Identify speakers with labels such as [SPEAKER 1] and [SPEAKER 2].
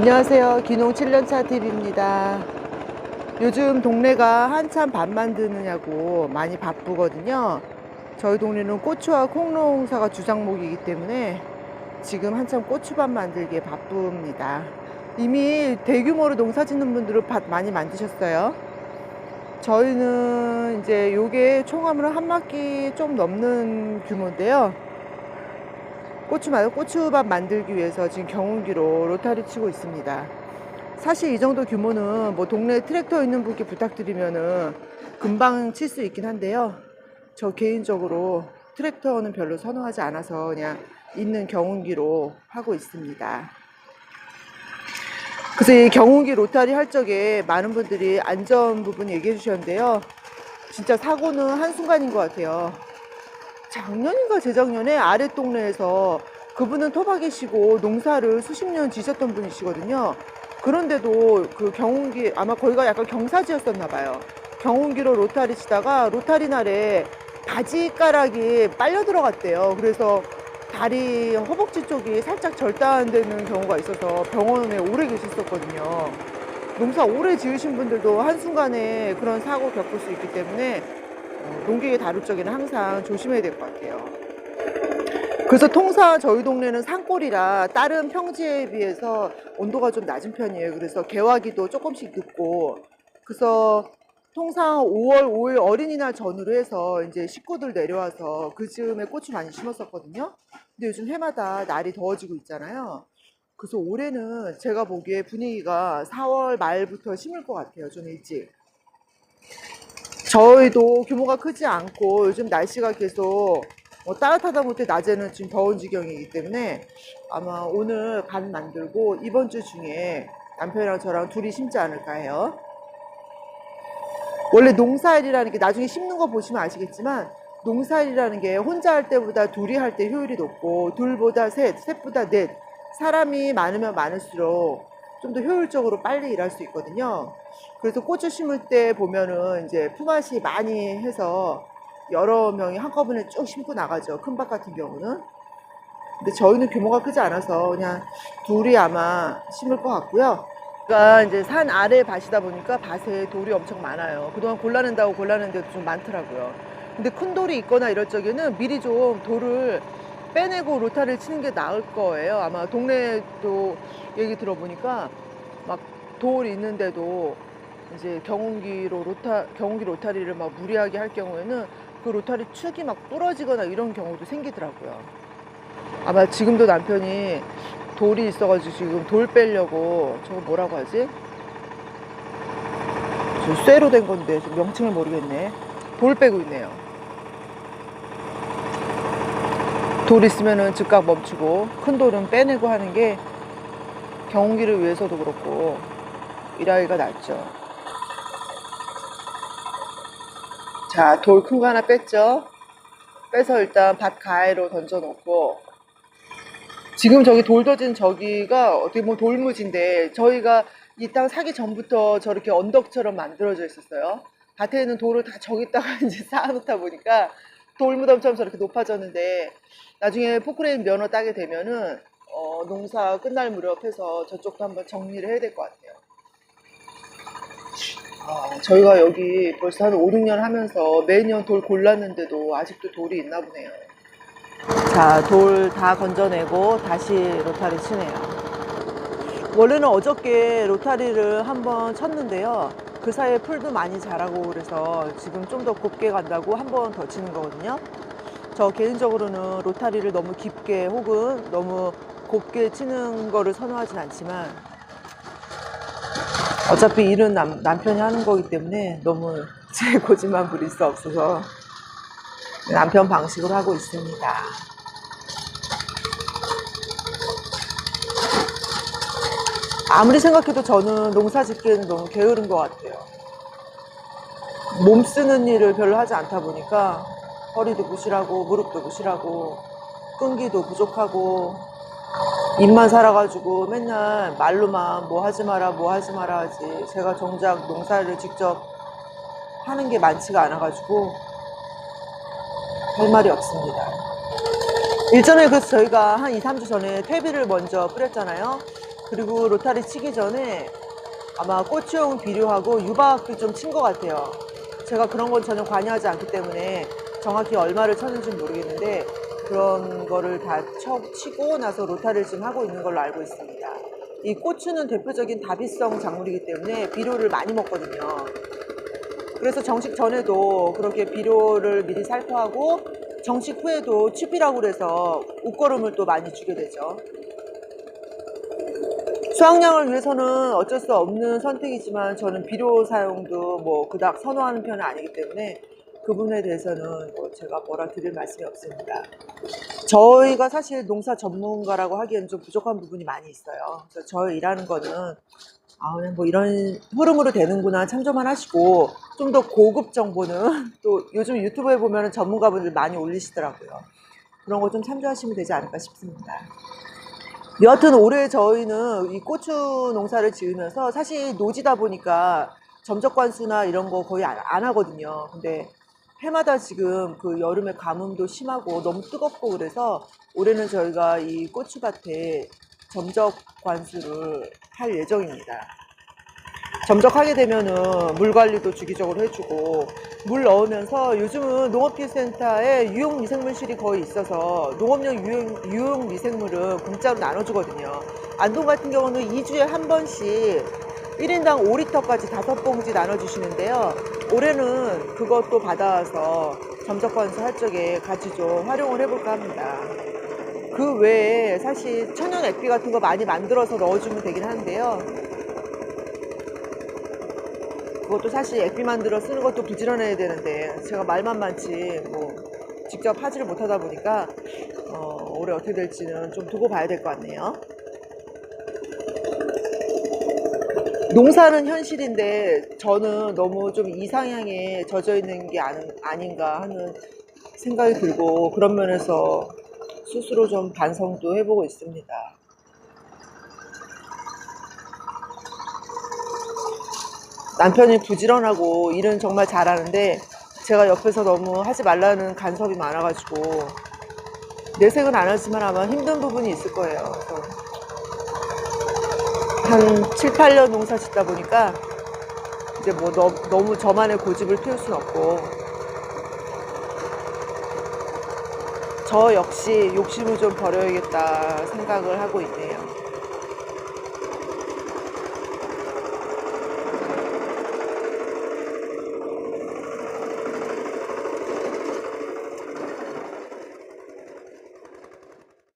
[SPEAKER 1] 안녕하세요. 기농 7년차 TV입니다. 요즘 동네가 한참 밥 만드느냐고 많이 바쁘거든요. 저희 동네는 고추와 콩농사가 주장목이기 때문에 지금 한참 고추밥 만들기에 바쁩니다. 이미 대규모로 농사 짓는 분들은 밭 많이 만드셨어요. 저희는 이제 요게 총합으로 한 바퀴 좀 넘는 규모인데요. 고추 말 고추밥 만들기 위해서 지금 경운기로 로타리 치고 있습니다. 사실 이 정도 규모는 뭐 동네 트랙터 있는 분께 부탁드리면은 금방 칠 수 있긴 한데요. 저 개인적으로 트랙터는 별로 선호하지 않아서 그냥 있는 경운기로 하고 있습니다. 그래서 이 경운기 로타리 할 적에 많은 분들이 안전 부분 얘기해 주셨는데요. 진짜 사고는 한순간인 것 같아요. 작년인가 재작년에 아래 동네에서 그분은 토박이시고 농사를 수십 년 지셨던 분이시거든요. 그런데도 그 경운기 아마 거기가 약간 경사지였었나 봐요. 경운기로 로타리 치다가 로타리 날에 바지가락이 빨려 들어갔대요. 그래서 다리 허벅지 쪽이 살짝 절단되는 경우가 있어서 병원에 오래 계셨었거든요. 농사 오래 지으신 분들도 한순간에 그런 사고 겪을 수 있기 때문에 어, 농기계 다룰 적에는 항상 조심해야 될 것 같아요. 그래서 통상 저희 동네는 산골이라 다른 평지에 비해서 온도가 좀 낮은 편이에요. 그래서 개화기도 조금씩 늦고 그래서 통상 5월 5일 어린이날 전후로 해서 이제 식구들 내려와서 그 즈음에 꽃을 많이 심었었거든요. 근데 요즘 해마다 날이 더워지고 있잖아요. 그래서 올해는 제가 보기에 분위기가 4월 말부터 심을 것 같아요. 좀 일찍. 저희도 규모가 크지 않고 요즘 날씨가 계속 뭐 따뜻하다 못해 낮에는 지금 더운 지경이기 때문에 아마 오늘 간 만들고 이번 주 중에 남편이랑 저랑 둘이 심지 않을까 해요. 원래 농사일이라는 게 나중에 심는 거 보시면 아시겠지만 농사일이라는 게 혼자 할 때보다 둘이 할 때 효율이 높고 둘보다 셋, 셋보다 넷 사람이 많으면 많을수록 좀 더 효율적으로 빨리 일할 수 있거든요. 그래서 고추 심을 때 보면은 이제 품앗이 많이 해서 여러 명이 한꺼번에 쭉 심고 나가죠. 큰 밭 같은 경우는. 근데 저희는 규모가 크지 않아서 그냥 둘이 아마 심을 것 같고요. 그러니까 이제 산 아래 밭이다 보니까 밭에 돌이 엄청 많아요. 그동안 골라낸다고 골라낸데도 좀 많더라고요. 근데 큰 돌이 있거나 이럴 적에는 미리 좀 돌을 빼내고 로타를 치는 게 나을 거예요. 아마 동네도 얘기 들어보니까 막 돌 있는데도 이제 경운기로 로타 경운기 로타리를 막 무리하게 할 경우에는 그 로타리 축이 막 부러지거나 이런 경우도 생기더라고요. 아마 지금도 남편이 돌이 있어가지고 지금 돌 빼려고 저거 뭐라고 하지? 저 쇠로 된 건데 좀 명칭을 모르겠네. 돌 빼고 있네요. 돌 있으면은 즉각 멈추고 큰 돌은 빼내고 하는 게 경운기를 위해서도 그렇고 일하기가 낫죠. 자, 돌 큰 거 하나 뺐죠? 빼서 일단 밭 가해로 던져놓고 지금 저기 돌 던진 저기가 어떻게 보면 돌무지인데 저희가 이 땅 사기 전부터 저렇게 언덕처럼 만들어져 있었어요. 밭에는 돌을 다 저기다가 이제 쌓아놓다 보니까 돌무덤처럼 저렇게 높아졌는데 나중에 포크레인 면허 따게 되면은 어, 농사 끝날 무렵해서 저쪽도 한번 정리를 해야 될 것 같아요. 아, 저희가 여기 벌써 한 5, 6년 하면서 매년 돌 골랐는데도 아직도 돌이 있나 보네요. 자, 돌 다 건져내고 다시 로타리 치네요. 원래는 어저께 로타리를 한번 쳤는데요. 그 사이에 풀도 많이 자라고 그래서 지금 좀 더 곱게 간다고 한 번 더 치는 거거든요. 저 개인적으로는 로타리를 너무 깊게 혹은 너무 곱게 치는 거를 선호하진 않지만 어차피 일은 남, 남편이 하는 거기 때문에 너무 제 고집만 부릴 수 없어서 남편 방식으로 하고 있습니다. 아무리 생각해도 저는 농사 짓기에는 너무 게으른 것 같아요. 몸 쓰는 일을 별로 하지 않다 보니까 허리도 부실하고 무릎도 부실하고 끈기도 부족하고 입만 살아가지고 맨날 말로만 뭐 하지 마라 뭐 하지 마라 하지 제가 정작 농사를 직접 하는 게 많지가 않아가지고 할 말이 없습니다. 일전에 그래서 저희가 한 2, 3주 전에 퇴비를 먼저 뿌렸잖아요. 그리고 로타리 치기 전에 아마 꽃용 비료하고 유박도 좀 친 것 같아요. 제가 그런 건 전혀 관여하지 않기 때문에 정확히 얼마를 쳤는지 모르겠는데 그런 거를 다 쳐, 치고 나서 로타리를 지금 하고 있는 걸로 알고 있습니다. 이 고추는 대표적인 다비성 작물이기 때문에 비료를 많이 먹거든요. 그래서 정식 전에도 그렇게 비료를 미리 살포하고 정식 후에도 추비라고 그래서 웃거름을 또 많이 주게 되죠. 수확량을 위해서는 어쩔 수 없는 선택이지만 저는 비료 사용도 뭐 그닥 선호하는 편은 아니기 때문에 그 부분에 대해서는 뭐 제가 뭐라 드릴 말씀이 없습니다. 저희가 사실 농사 전문가라고 하기에는 좀 부족한 부분이 많이 있어요. 그래서 저희 일하는 거는 아, 그냥 뭐 이런 흐름으로 되는구나 참조만 하시고 좀 더 고급 정보는 또 요즘 유튜브에 보면 전문가분들 많이 올리시더라고요. 그런 거 좀 참조하시면 되지 않을까 싶습니다. 여하튼 올해 저희는 이 고추 농사를 지으면서 사실 노지다 보니까 점적 관수나 이런 거 거의 안, 안 하거든요. 근데 해마다 지금 그 여름에 가뭄도 심하고 너무 뜨겁고 그래서 올해는 저희가 이 고추밭에 점적 관수를 할 예정입니다. 점적하게 되면은 물 관리도 주기적으로 해주고 물 넣으면서 요즘은 농업기술센터에 유용 미생물실이 거의 있어서 농업용 유용, 유용 미생물은 공짜로 나눠주거든요. 안동 같은 경우는 2주에 한 번씩 1인당 5리터까지 5봉지 나눠주시는데요. 올해는 그것도 받아와서 점적관수 할 적에 같이 좀 활용을 해볼까 합니다. 그 외에 사실 천연 액비 같은 거 많이 만들어서 넣어주면 되긴 하는데요. 그것도 사실 액비 만들어 쓰는 것도 부지런해야 되는데 제가 말만 많지 뭐 직접 하지를 못하다 보니까 어, 올해 어떻게 될지는 좀 두고 봐야 될 것 같네요. 농사는 현실인데 저는 너무 좀 이상향에 젖어 있는 게 아닌- 아닌가 하는 생각이 들고 그런 면에서 스스로 좀 반성도 해보고 있습니다. 남편이 부지런하고 일은 정말 잘하는데 제가 옆에서 너무 하지 말라는 간섭이 많아가지고 내색은 안 하지만 아마 힘든 부분이 있을 거예요. 한 7, 8년 농사 짓다 보니까 이제 뭐 너, 너무 저만의 고집을 피울 순 없고 저 역시 욕심을 좀 버려야겠다 생각을 하고 있네요.